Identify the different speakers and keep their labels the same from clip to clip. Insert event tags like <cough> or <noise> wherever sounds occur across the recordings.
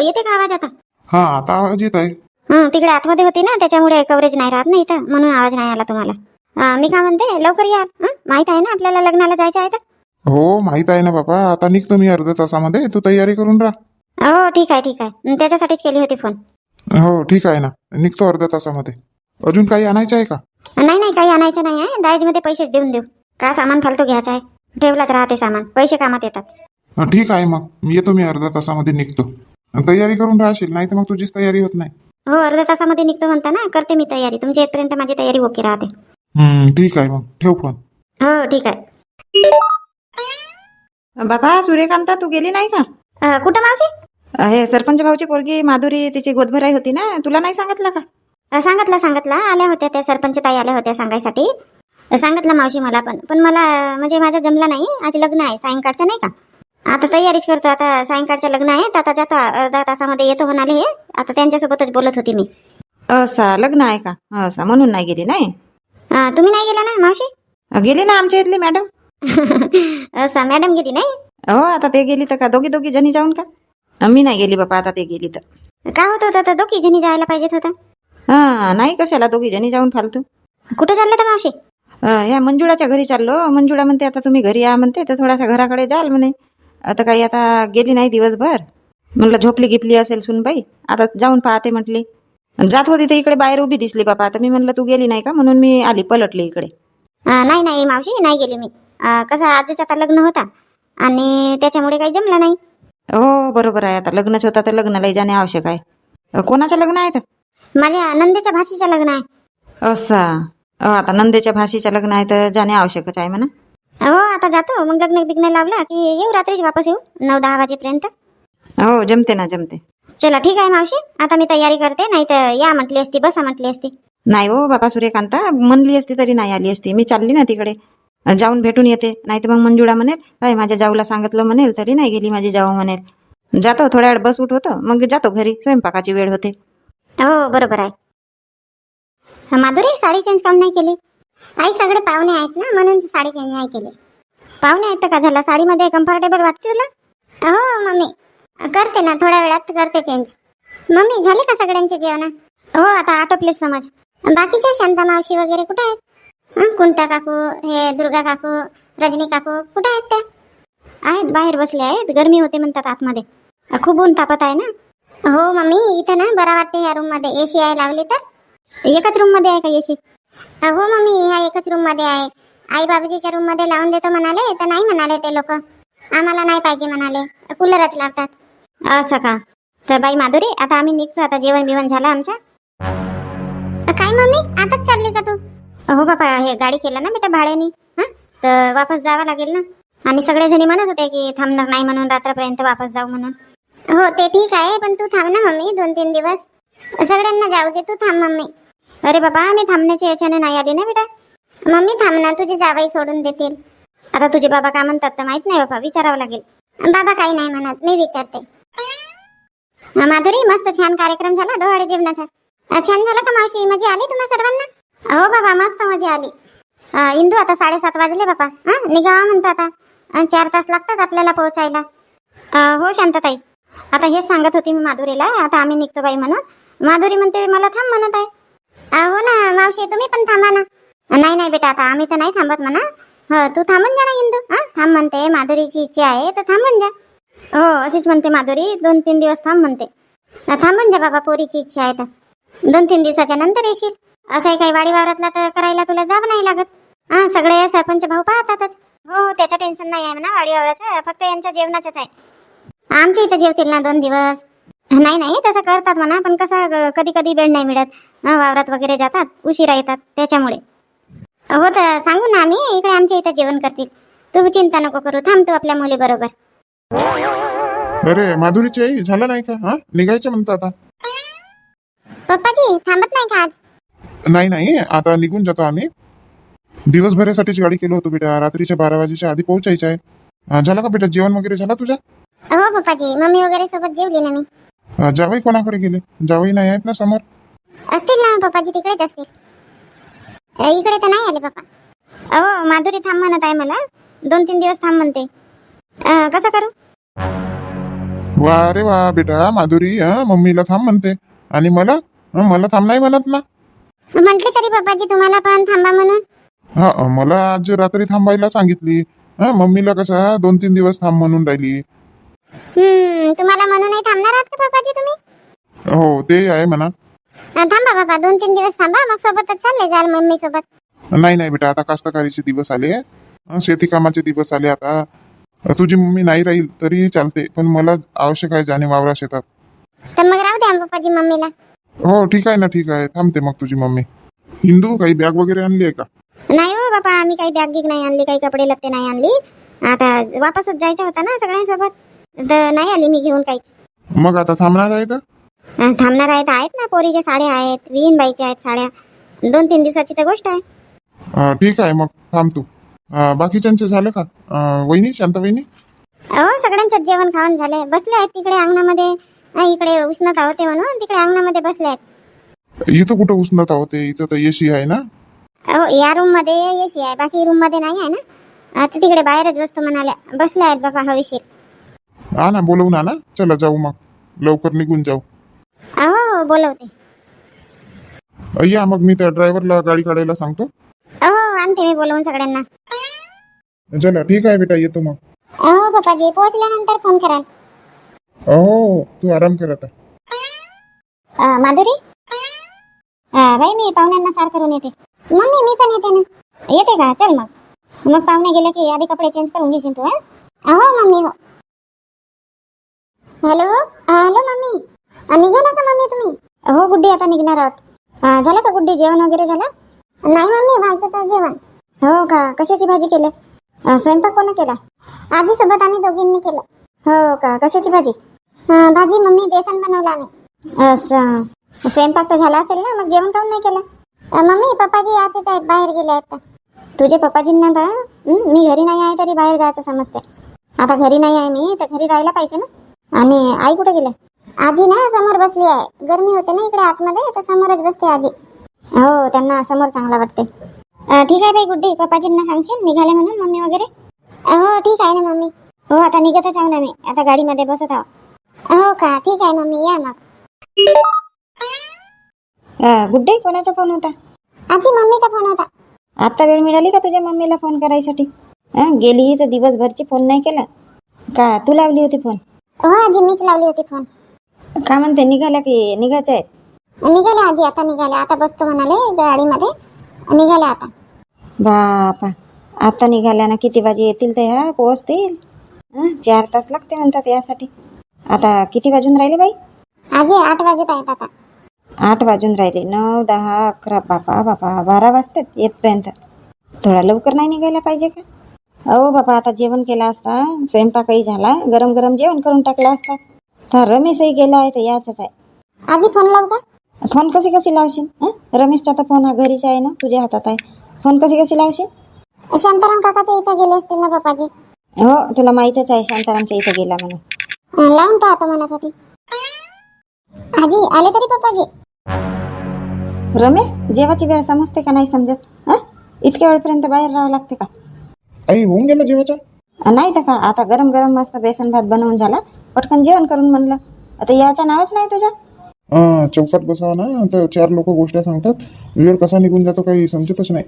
Speaker 1: येते का आवाज आता?
Speaker 2: हा आता आवाज येत आहे
Speaker 1: हं, तिकडे आतमध्ये होती ना त्याच्यामुळे कव्हरेज नाही राहत ना इथं म्हणून आवाज नाही आला तुम्हाला. अं, मी काय म्हणते लवकर या. हं? माहीत आहे ना आपल्याला लग्नाला जायचं आहे तर?
Speaker 2: हो माहीत आहे ना बाबा. आता निघतो मी अर्ध्या तासामध्ये. तू तयारी करून राहा.
Speaker 1: हो ठीक आहे ठीक आहे. अं, त्याच्यासाठीच केली होती फोन
Speaker 2: हो ठीक आहे ना. निघतो अर्ध्या तासामध्ये. अजून काही आणायचं आहे का?
Speaker 1: नाही नाही काही आणायचं नाही आहे. दाजमध्ये पैसेच देऊन देऊ. का सामान फालतू घ्यायचं आहे? ठेवलाच राहते सामान. पैसे कामात येतात.
Speaker 2: ठीक आहे मग. मी येतो मी अर्ध्या तासामध्ये निघतो. तयारी करून राहशील नाही तर मग तुझीच तयारी होत नाही.
Speaker 1: हो अर्ध्या तासामध्ये निघतो म्हणता ना करते मी तयारी. तुमच्या इथपर्यंत माझी तयारी ओके राहते.
Speaker 2: हम्म, ठीक आहे मग. ठेव फोन.
Speaker 1: हो ठीक आहे.
Speaker 3: बाबा सूर्यकांता तू गेली नाही का?
Speaker 1: अं, कुठं मावशी?
Speaker 3: हे सरपंच भाऊची पोरगी माधुरी तिची गोदभराई होती ना तुला नाही सांगितलं का?
Speaker 1: अं, सांगितलं सांगितलं. आल्या होत्या त्या सरपंच ताई आल्या होत्या सांगायसाठी. अं, सांगितलं मावशी मला पण. पण मला अं, म्हणजे माझं जमलं नाही. आज लग्न आहे सायंकाळचं नाही का? आता तयारीच करतो. आता सायंकाळचं लग्न आहे. तर आता जातो अर्धा तासामध्ये येतो म्हणाले हे. आता त्यांच्यासोबतच बोलत होती मी.
Speaker 3: असा लग्न आहे का? असा म्हणून नाही गेली नाही?
Speaker 1: तुम्ही नाही गेला ना मावशी?
Speaker 3: गेली ना आमच्या इथली मॅडम. <laughs>
Speaker 1: असं मॅडम गेली नाही?
Speaker 3: हो आता ते गेली तर का? दोघी दोघी जणी जाऊन का? मी नाही गेली बापा आता ते गेली तर.
Speaker 1: का होत होतं? तर दोघी जणी जायला पाहिजेत होतं.
Speaker 3: हा नाही कशाला दोघी जणी जाऊन फालतू.
Speaker 1: कुठं चाललं तर मावशी?
Speaker 3: अं, या मंजुळाच्या घरी चाललो. मंजुळा म्हणते आता तुम्ही घरी या म्हणते तर थोडासा घराकडे जाल म्हणे. आता काही आता गेली नाही दिवसभर. म्हणलं झोपली गिपली असेल सुनबाई. आता जाऊन पाहते म्हटली. जात होती तर इकडे बाहेर उभी दिसली बापा. आता मी म्हणलं तू गेली नाही का? म्हणून मी आली पलटली इकडे.
Speaker 1: नाही नाही मावशी नाही गेली मी. कसं आजच आता लग्न होता. आणि त्याच्यामुळे काही जमलं नाही.
Speaker 3: हो बरोबर आहे. आता लग्नच होता तर लग्नाला जाणे आवश्यक आहे. कोणाचं लग्न आहे तर
Speaker 1: माझ्या नंदेच्या भाषेचं लग्न आहे.
Speaker 3: असा. आता नंदेच्या भाषेचं लग्न आहे तर जाणे आवश्यकच आहे म्हणा.
Speaker 1: हो आता जातो. मग लग्न बिग्न लावला की येऊ रात्रीच वापस येऊ नऊ दहा वाजेपर्यंत.
Speaker 3: हो जमते ना जमते.
Speaker 1: चला ठीक आहे मावशी. आता मी तयारी करते नाही तर या म्हटली असती बसा म्हटली असती.
Speaker 3: नाही हो बाबा सूर्यकांता म्हणली असती तरी नाही आली असती. मी चालली ना तिकडे. जाऊन भेटून येते. नाही तर मग मंजुळा म्हणेल काय माझ्या जाऊला सांगितलं म्हणेल तरी नाही गेली माझी जाऊ म्हणेल. जातो थोड्या वेळ बस उठ होतं मग जातो घरी. स्वयंपाकाची वेळ होते.
Speaker 1: हो बरोबर आहे. माधुरी साडी चेंज काऊन नाही केली? आई सगळे पाहुणे आहेत ना म्हणून साडी चेंज नाही केली. पाहुणे आहेत तर का झालं? साडीमध्ये कम्फर्टेबल वाटते तुला? हो मम्मी. करते ना थोड्या वेळात करते चेंज मम्मी झाले का सगळ्यांचे जेवण? हो आता आटोपले समज. बाकीच्या शांता मावशी वगैरे कुठे आहेत? हं, कुंता काकू हे दुर्गा काकू रजनी काकू कुठे आहेत त्या? आहेत बाहेर बसले आहेत. गरमी होते म्हणतात आतमध्ये. खूप ऊन तापत आहे ना? हो मम्मी इथं ना बरा वाटते या रूममध्ये. एसी आहे लावली तर? एकाच रूममध्ये आहे का एसी हो मम्मी ह्या एकच रूममध्ये आहे. आई बाबाजीच्या रूममध्ये लावून देतो म्हणाले तर नाही म्हणाले ते लोक. आम्हाला नाही पाहिजे म्हणाले. कूलरच लावतात. असं का तर बाई माधुरी आता आम्ही निघतो आता जेवण बिवण झालं आमचं. काय मम्मी? आताच चालली का तू? हो बापा हे गाडी केलं ना बेटा भाड्याने. हा? तर वापस जावं लागेल ना. आणि सगळेजणी म्हणत होते की थांबणार नाही म्हणून रात्रपर्यंत वापस जाऊ म्हणून. हो ते ठीक आहे पण तू थांब ना मम्मी दोन तीन दिवस. सगळ्यांना जाऊ दे तू थांब मम्मी. अरे बाबा मी थांबण्याच्या याच्याने नाही आली ना बेटा. मम्मी थांब ना तुझी जावाई सोडून देतील. आता तुझे बाबा का म्हणतात तर माहीत नाही बाबा विचारावं लागेल. बाबा काही नाही म्हणत मी विचारते. अं, माधुरी मस्त छान कार्यक्रम झाला डोहाळे जेवणाचा. अं, छान झाला का मावशी? मजा आली तुम्हा सर्वांना? हो बाबा मस्त मजा आली. अं, इंदू आता साडेसात वाजले बाबा. हा निघावा म्हणतो आता. अं, चार तास लागतात आपल्याला पोहोचायला. अं, हो शांतताई. आता हेच सांगत होती मी माधुरीला आता आम्ही निघतो बाई म्हणून. माधुरी म्हणते मला थांब म्हणत आहे. हो ना मावशी तुम्ही पण थांबा ना. नाही नाही बेटा आता आम्ही तर नाही थांबत म्हणा. हो तू थांबून जा ना इंदू. हा थांब म्हणते माधुरीची इच्छा आहे तर थांबून जा. हो अशीच म्हणते माधुरी दोन तीन दिवस थांब म्हणते. थांबून जा बाबा पोरीची इच्छा आहे तर. दोन तीन दिवसाच्या नंतर येशील. असंही काही वाडी वावरातला तर करायला तुला जावं नाही लागत. हा सगळे सरपंच भाऊ पाहतातच. हो हो त्याचं टेन्शन नाही आहे म्हणा वाडी वावराचं फक्त यांच्या जेवणाचंच आहे. आमच्या इथं जेवतील ना दोन दिवस. नाही नाही तसं करतात म्हणा पण कसं कधी कधी वेळ नाही मिळत. वावरात वगैरे जातात उशिरा येतात त्याच्यामुळे. हो तर सांगू ना आम्ही इकडे आमच्या इथं जेवण करतील. तू चिंता नको करू थांब तू आपल्या मुली बरोबर.
Speaker 2: अरे माधुरीची आई झालं नाही का? हा? निघायचं म्हणतं आता.
Speaker 1: पप्पाजी थांबत नाही का आज?
Speaker 2: नाही नाही आता निघून जातो आम्ही. दिवसभरासाठीच गाडी केलं होतं बेटा रात्रीच्या बारा वाजेच्या आधी पोहोचायचं आहे. झालं का बेटा जेवण वगैरे झाला तुझा?
Speaker 1: हो पप्पाजी मम्मी वगैरे सोबत जेवली ना मी.
Speaker 2: जावई कोणाकडे गेले? जावई नाही आहेत ना समोर?
Speaker 1: असतील ना पप्पाजी तिकडेच असतील. इकडे तर नाही आले पप्पा. अहो माधुरी थांब म्हणत आहे मला. दोन तीन दिवस थांब म्हणते. कसं करू?
Speaker 2: वा रे वा बेटा माधुरी मम्मीला थांब म्हणते. आणि मला? मला थांब नाही म्हणत ना.
Speaker 1: म्हटले तरी पप्पाजी तुम्हाला पण थांबा म्हणून.
Speaker 2: हा मला आज रात्री थांबायला सांगितली. मम्मीला कसा दोन तीन दिवस थांब म्हणून राहिली.
Speaker 1: हम्म तुम्हाला म्हणून नाही थांबणार आहात का पप्पाजी तुम्ही?
Speaker 2: हो ते आहे म्हणा.
Speaker 1: अं, थांबा बाबा दोन तीन दिवस थांबा मग सोबतच चालले जाल मम्मी सोबत.
Speaker 2: नाही नाही बेटा आता कास्तकारीचे दिवस आले. शेती कामाचे दिवस आले आता. तुझी मम्मी नाही राहील तरी चालते पण मला आवश्यक आहे जाणे वावरा शेतात.
Speaker 1: तर मग राहू द्या पप्पाजी मम्मीला.
Speaker 2: हो ठीक आहे ना ठीक आहे. थांबते मग तुझी मम्मी. हिंदू काही बॅग वगैरे आणली आहे का?
Speaker 1: नाही हो बाबा आम्ही काही बॅग गिग नाही आणली काही कपडे लत्ते नाही आणली. आता वापसच जायचं होतं ना सगळ्यांसोबत? तर नाही आली मी घेऊन काहीच
Speaker 2: मग आता थांबणार आहे तर?
Speaker 1: अं, थांबणार आहेत आहेत ना पोरीच्या साड्या आहेत विहीन बाईच्या आहेत साड्या. दोन तीन दिवसाची तर गोष्ट आहे.
Speaker 2: अं, ठीक आहे मग थांब तू. अं, बाकीच्यांचे झालं का? अं, वहिनी शांत वहिनी?
Speaker 1: हो सगळ्यांचं जेवण खाऊन झाले. बसले आहेत तिकडे अंगणामध्ये. अं, इकडे उष्णता होते म्हणून तिकडे अंगणामध्ये बसले आहेत.
Speaker 2: इथं कुठं उष्णता होते? इथं तर एसी आहे ना?
Speaker 1: हो या रूममध्ये एसी आहे बाकी रूममध्ये नाही आहे ना? तर तिकडे बाहेरच बसतो म्हणाल्या. बसले आहेत बाबा हवेशीर.
Speaker 2: हा ना बोलवून आणा. चला जाऊ मग. लवकर निघून जाऊ.
Speaker 1: हो हो बोलवते.
Speaker 2: अं, या मग मी त्या ड्रायव्हरला गाडी काढायला सांगतो.
Speaker 1: हो आणते मी बोलवून सगळ्यांना.
Speaker 2: चला ठीक आहे बेटा येतो मग.
Speaker 1: हो पप्पाजी पोहोचल्यानंतर फोन कराल.
Speaker 2: हो तू आराम कर आता.
Speaker 1: अं, माधुरी? अं, बाई मी पाहुण्यांना सार करून येते. मम्मी मी पण येते ना. येते का? चल मग. मग पाहुणे गेले की आधी कपडे चेंज करून घेशील तू हा? हो मम्मी हो. हॅलो? Hello mummy. निघाला का मम्मी तुम्ही? हो गुड्डी आता निघणार आहोत. झालं का गुड्डी? जेवण वगैरे झालं? नाही मम्मी भाजीचं जेवण. हो का? कशाची भाजी केली? स्वयंपाक कोणा केला? आजी सोबत आम्ही दोघींनी केलं. हो का? कशाची भाजी? भाजी मम्मी बेसन बनवलं आम्ही. असं. स्वयंपाक तर झाला असेल ना? मग जेवण काऊन नाही केलं? मम्मी पप्पाजी याचेच आहेत बाहेर गेले आहेत तुझे पप्पाजींना तर मी घरी नाही आहे तरी बाहेर जायचं समजते आता घरी नाही आहे मी तर घरी राहायला पाहिजे ना? आणि आई कुठे गेले आजी ना समोर बसली आहे. गरमी होते ना इकडे आतमध्ये तर समोरच बसते आजी. हो त्यांना समोर चांगला वाटते ठीक आहे बाई गुड्डी. पप्पाजींना सांगशील? निघाले म्हणून मम्मी वगैरे? हो ठीक आहे ना मम्मी. हो आता निघतच आहो ना मी. आता गाडीमध्ये बसत आहो. हो का? ठीक आहे मम्मी. या मग.
Speaker 3: गुड्डे कोणाचा फोन होता?
Speaker 1: आजी मम्मीचा फोन होता.
Speaker 3: आता वेळ मिळाली का तुझ्या मम्मीला फोन करायसाठी? गेली तर दिवसभरची फोन नाही केला? का? तू लावली होती फोन?
Speaker 1: हो आजी मीच लावली होती फोन
Speaker 3: का म्हणते निघाल्या की निघायच्या आहेत?
Speaker 1: निघाले आजी आता निघाले आता बसतो म्हणाले गाडीमध्ये. निघाले आता.
Speaker 3: बापा आता निघाल्या ना किती वाजे येतील ते ह्या पोहोचतील? हं, चार तास लागते म्हणतात यासाठी. आता किती वाजून राहिले बाई?
Speaker 1: आजी आठ वाजत आहेत आता.
Speaker 3: आठ वाजून राहिले. नऊ दहा अकरा. बापा बापा बारा वाजतात येतपर्यंत. थोडा लवकर नाही निघायला पाहिजे का? अहो बापा आता जेवण केला असता स्वयंपाकही झाला गरम गरम जेवण करून टाकला असता. तर रमेशही गेला आहे तर याचाच आहे.
Speaker 1: आजी फोन लावू का
Speaker 3: फोन कशी कशी लावशील? रमेशचा तर फोन हा घरीच आहे ना तुझ्या हातात आहे. फोन कशी कशी लावशील?
Speaker 1: शांताराम काकाच्या इथं गेले असतील ना पप्पाजी?
Speaker 3: हो तुला माहीतच आहे शांतारामच्या इथं गेला म्हणून.
Speaker 1: लावून पाहतो म्हणत होती आजी आले तरी पप्पाजी?
Speaker 3: रमेश जेवाची वेळ समजते का नाही समजत? इतक्या वेळपर्यंत बाहेर राहावं लागते का?
Speaker 2: आई होऊन गेलं जेवायचं?
Speaker 3: नाही तर का आता गरम गरम मस्त बेसन भात बनवून झाला. पटकन जेवण करून म्हणलं. आता याचं नावच नाही तुझ्या?
Speaker 2: हा चौकात बसावं ना तर चार लोक गोष्टी सांगतात. वेळ कसा निघून जातो काही समजतच नाही.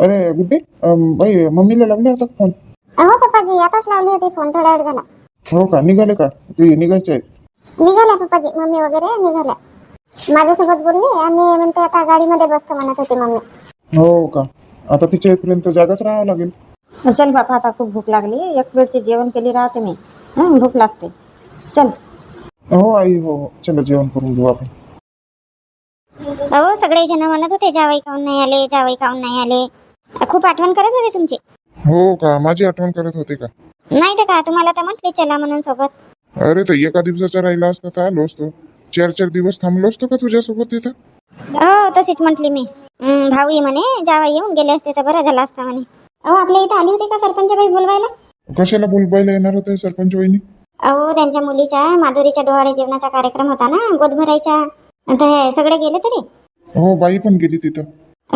Speaker 2: अरे गुड्डे अं, बाई मम्मीला लागले होता फोन.
Speaker 1: हो पप्पाजी आताच लावली होती फोन थोडा वेळ झाला.
Speaker 2: हो का? निघाले का? ते निघायचे
Speaker 1: निघाल्या पप्पाजी मम्मी वगैरे निघाल्या. माझ्यासोबत बोलली आणि म्हणते आता गाडीमध्ये बसतो म्हणत होती मम्मी.
Speaker 2: हो का? आता तिच्या इथपर्यंत जागाच राहावं लागेल.
Speaker 3: चल बापा आता खूप भूक लागली. एक वेळची जेवण केली राहते मी. हं, भूक लागते. चल.
Speaker 2: हो आई हो हो. चला जेवण करून घेऊ आपण.
Speaker 1: हो सगळे जण म्हणत होते जावई खाऊन नाही आले जावई खाऊन नाही आले. खूप आठवण करत होते तुमची?
Speaker 2: हो का? माझी आठवण करत होते का?
Speaker 1: नाही तर का? तुम्हाला तर म्हटले चला म्हणून सोबत.
Speaker 2: अरे तर एका दिवसाचा राहिला असता तर आलो असतो. चार चार दिवस थांबलो असतो का तुझ्यासोबत तिथं?
Speaker 1: हो तशीच म्हटली मी. हं, भाऊही म्हणे जावई येऊन गेले असते तर बरं झालं असतं म्हणे. अहो आपल्या इथं आली होती का सरपंच बाई बोलवायला?
Speaker 2: कशाला बोलवायला येणार होते सरपंच वहिनी
Speaker 1: अहो त्यांच्या मुलीच्या माधुरीच्या डोहाळे जेवणाचा कार्यक्रम होता ना गोद भरायचा तर हे सगळे गेले तरी?
Speaker 2: हो बाई पण गेली तिथं.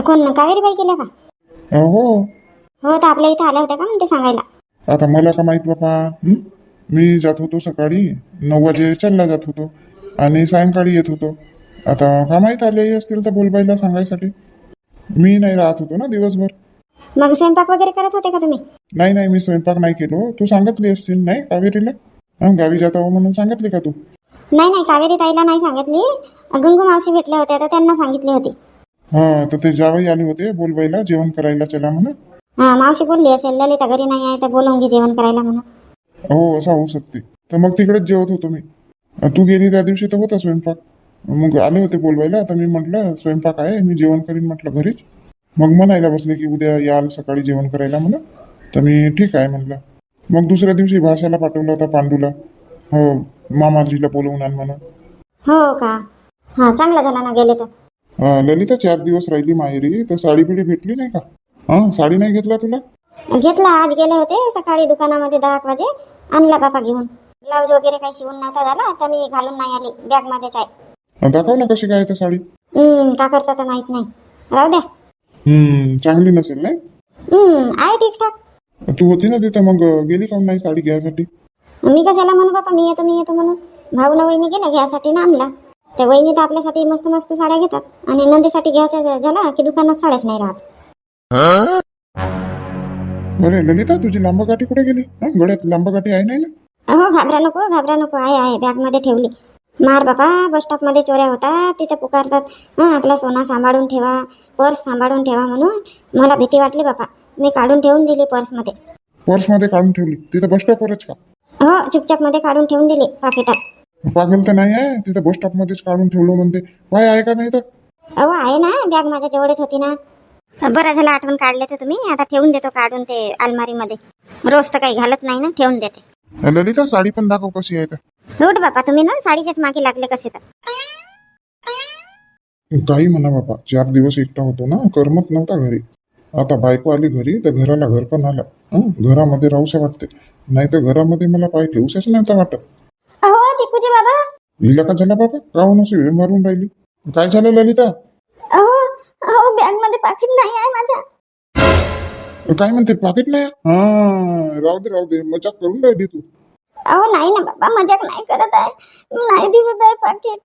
Speaker 1: कोण कावेरी बाई गेल्या का?
Speaker 2: हो.
Speaker 1: हो तर आपल्या इथं आल्या होत्या का म्हणते सांगायला?
Speaker 2: आता मला का माहीत बापा? हं? मी जात होतो सकाळी. नऊ वाजे चालला जात होतो. आणि सायंकाळी येत होतो. आता का माहीत आले असतील तर बोलबाईला सांगायसाठी. मी नाही राहत होतो ना दिवसभर.
Speaker 1: मग स्वयंपाक वगैरे करत होते का तुम्ही?
Speaker 2: नाही नाही मी स्वयंपाक नाही केलो. तू सांगितली असतील नाही कावेरीला? हं, गावी जात आहो म्हणून सांगितली का तू?
Speaker 1: नाही नाही कावेरी ताईला नाही सांगितली. गंगू मावशी भेटल्या होत्या तर त्यांना सांगितली होती.
Speaker 2: हा तर ते जावई आले होते बोलबाईला जेवण करायला चला म्हणून.
Speaker 1: हा मावशी बोलली असेल ललिता घरी नाही आहे तर बोलवून घे जेवण करायला म्हणून.
Speaker 2: हो असं होऊ शकते. तर मग तिकडेच जेवत होतो मी. अं, तू गेली त्या दिवशी तर होता स्वयंपाक. मग आले होते बोलवायला आता मी म्हटलं स्वयंपाक आहे मी जेवण करीन म्हटलं घरीच. मग म्हणायला बसले की उद्या याल सकाळी जेवण करायला म्हणून तर मी ठीक आहे म्हणलं. मग दुसऱ्या दिवशी भाषाला पाठवला होता पांडूला. हो मामाजीला बोलवून आण म्हणून.
Speaker 1: हो का? हा चांगला झाला ना गेले तर
Speaker 2: अं, ललिता चार दिवस राहिली माहेरी. तर साडी बिडी भेटली नाही का? हा साडी नाही घेतला तुला?
Speaker 1: घेतला आज गेले होते सकाळी दुकानामध्ये दहा एक वाजे. आणला बापा घेऊन. ब्लाऊज वगैरे काही शिवून नव्हता झाला तर मी घालून नाही आली. बॅग मध्येच आहे.
Speaker 2: अं, दाखव ना कशी काय तर साडी?
Speaker 1: हम्म, का करता तर माहीत नाही. राहू द्या.
Speaker 2: हम्म. चांगली नसेल नाही
Speaker 1: हम्म, आहे ठीकठाक
Speaker 2: तू होती ना तिथं मग गेली काऊन नाही साडी घ्यायसाठी?
Speaker 1: मी कशाला म्हणू बापा? मी येतो मी येतो म्हणून. भाऊ न वहिनी गेल्या घ्यासाठी ना आणला त्या वहिनी तर आपल्यासाठी मस्त मस्त साड्या घेतात. आणि नंदीसाठी घ्यायच्या झाला की दुकानात साड्याच नाही राहत.
Speaker 2: अरे ललिता तुझी लांबगाठी कुठे गेली? हा गळ्यात लांबगाठी आहे नाही ना?
Speaker 1: हो घाबरा नको घाबरा नको. आहे आहे बॅगमध्ये ठेवली. मार बापा बस स्टॉपमध्ये चोऱ्या होतात तिथे पुकारतात. हां आपला सोना सांभाळून ठेवा पर्स सांभाळून ठेवा म्हणून मला भीती वाटली बापा. मी काढून ठेवून दिली पर्समध्ये.
Speaker 2: पर्समध्ये काढून ठेवली? तिथं बस स्टॉपवरच का?
Speaker 1: हो चुपचापमध्ये काढून ठेवून दिली पाकिटात.
Speaker 2: पागल तर नाही आहे? तिथं बस स्टॉपमध्येच काढून ठेवलं म्हणते. काय आहे का नाही तर?
Speaker 1: अहो आहे ना बॅग माझ्या जवळच होती ना. बरं झालं आठवण काढले तर तुम्ही. आता ठेवून देतो काढून ते अलमारीमध्ये. रोज तर काही घालत नाही ना ठेवून देते.
Speaker 2: ललिता साडी पण दाखव कशी आहे तर.
Speaker 1: उठ बापा तुम्ही ना साडीच्याच मागे लागले कसे तर.
Speaker 2: काही म्हणा बाबा चार दिवस एकटा होतो ना करमत नव्हता घरी. आता बायको आली घरी तर घराला घर पण आलं. हं? घरामध्ये राहूशा वाटते. नाही तर घरामध्ये मला पाय ठेवूशाच नव्हता वाटत.
Speaker 1: अहो बाबा.
Speaker 2: हिला का झाला बाबा काहून अशी वेळ मारून राहिली? काय झालं ललिता?
Speaker 1: अहो अहो बॅगमध्ये पाकिट नाही आहे माझ्या.
Speaker 2: काय म्हणते पाकिट नाही हा राहू दे राहू दे मजाक करून राहिली तू.
Speaker 1: अहो नाही ना बाबा मजाक नाही करत आहे. नाही दिसत आहे पाकिट.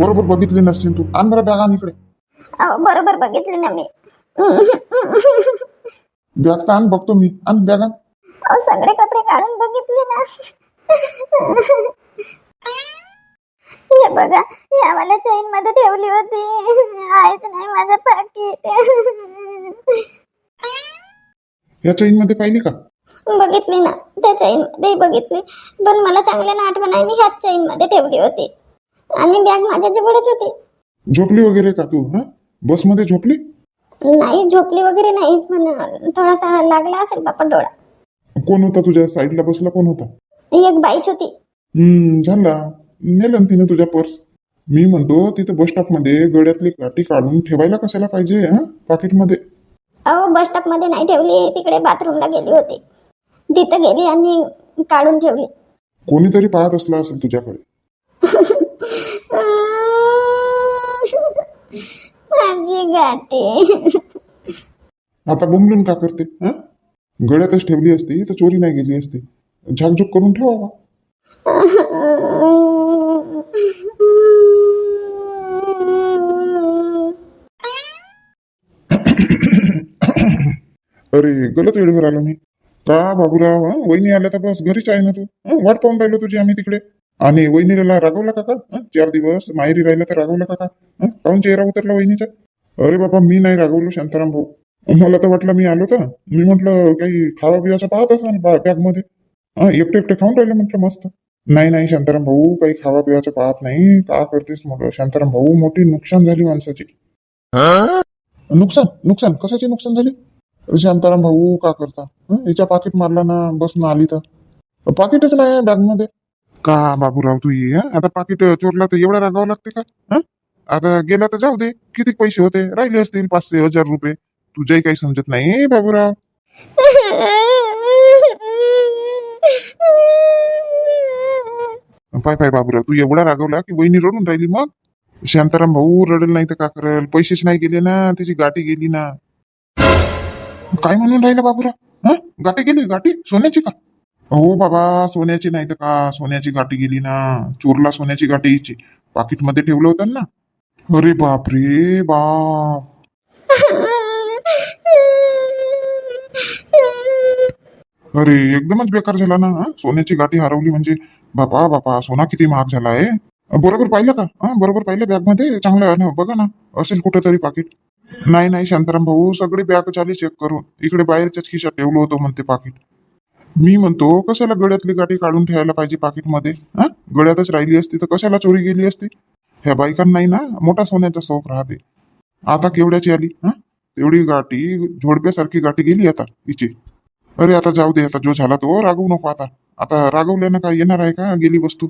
Speaker 2: बरोबर बघितली नसतील तू. आण बरं बॅग आण इकडे.
Speaker 1: अहो बरोबर बघितली ना मी.
Speaker 2: बॅग तर आण बघतो मी. आण बॅग आण.
Speaker 1: अहो सगळे कपडे काढून बघितले ना. हे बघा या मला चैनमध्ये ठेवली होती. आहेच नाही माझं पाकिट.
Speaker 2: या चैनमध्ये पाहिली का?
Speaker 1: बघितली ना त्या चैनमध्ये बघितली. पण मला चांगल्यानं आठवण आहे मी ह्याच चैनमध्ये ठेवली होती. आणि बॅग माझ्या जवळच होती.
Speaker 2: झोपली वगैरे का तू हा? बसमध्ये झोपली?
Speaker 1: नाही झोपली वगैरे नाही पण थोडासा लागला असेल बापा डोळा.
Speaker 2: कोण होता तुझ्या साईडला बसला कोण होता?
Speaker 1: एक बाईच होती.
Speaker 2: हम्म झाला. नेलं ना तिने तुझ्या पर्स मी म्हणतो तिथे बस स्टॉपमध्ये गळ्यातली काठी काढून ठेवायला कशाला पाहिजे हा? पाकिटमध्ये
Speaker 1: अहो बस स्टॉपमध्ये नाही ठेवली तिकडे बाथरूमला गेली होती. तिथं गेली आणि काढून ठेवली.
Speaker 2: कोणीतरी पाहत असला असेल तुझ्याकडे.
Speaker 1: माझी गाठी.
Speaker 2: आता बुमलून का करते हा? गळ्यातच ठेवली असती तर चोरी नाही गेली असती. झाकझूक करून ठेवावा. अरे गलत वेळेवर आलो मी. का बाबूराव हा? वहिनी आल्या तर बस घरीच आहे ना तू? हं? वाट पाहून राहिलो तुझी आम्ही तिकडे. आणि वहिनीला रागवला का का हं? चार दिवस माहेरी राहिला तर रागवला का का? काहून चेहरा उतरला वहिनीचा? अरे बाबा मी नाही रागवलो शांताराम भाऊ. मला तर वाटलं मी आलो तर मी म्हटलं काही खावा पिवाचं पाहत असाल बॅगमध्ये हा? एकटे एकटे खाऊन राहिले म्हटलं मस्त. नाही नाही शांताराम भाऊ काही खावा पिवाचं पाहत नाही. का करतेस म्हटलं शांताराम भाऊ मोठी नुकसान झाली माणसाची. नुकसान? नुकसान? कशाची नुकसान झाली? शांताराम भाऊ का करता? हिच्या पाकिट मारला ना बस ना आली तर. पाकिटच नाही बॅगमध्ये का बाबूराव तू ये आता पाकिट चोरला तर एवढा रागावं लागते का? हा? आता गेला तर जाऊ दे. किती पैसे होते? राहिले असतील पाचशे हजार रुपये. तुझ्याही काही समजत नाही बाबूराव? पाय पाय बाबूराव तू एवढा रागवला की वहिनी रडून राहिली मग? शांताराम भाऊ रडेल नाही तर का करेल? पैसेच नाही गेले ना त्याची गाठी गेली ना. काय म्हणून राहिला बाबूराव? हा? गाठी गेली गाठी? सोन्याची का? हो बाबा सोन्याची नाही तर का? सोन्याची गाठी गेली ना. चोरला सोन्याची गाठी पाकिटमध्ये ठेवलं होतं ना. अरे बाप रे बाप. अरे एकदमच बेकार झाला ना सोन्याची गाठी हरवली म्हणजे. बापा बापा सोना किती महाग झाला आहे. बरोबर पाहिलं का? हा? बरोबर पाहिलं बॅगमध्ये? चांगलं आहे ना? बघा ना. असेल कुठेतरी पाकिट. नाही नाही शांताराम भाऊ सगळी बॅग चाली चेक करून. इकडे बाहेरच्याच खिशात ठेवलं होतं म्हणते पाकिट. मी म्हणतो कशाला गळ्यातली गाठी काढून ठेवायला पाहिजे पाकिटमध्ये? हा? गळ्यातच राहिली असती तर कशाला चोरी गेली असती? ह्या बायकांनाही ना मोठा सोन्याचा शौक राहते. आता केवढ्याची आली? हा? तेवढी गाठी झोडप्यासारखी गाठी गेली आता हिची. अरे आता जाऊ दे आता जो झाला तो रागवू नको आता. आता रागवल्यानं काय येणार आहे का गेली वस्तू?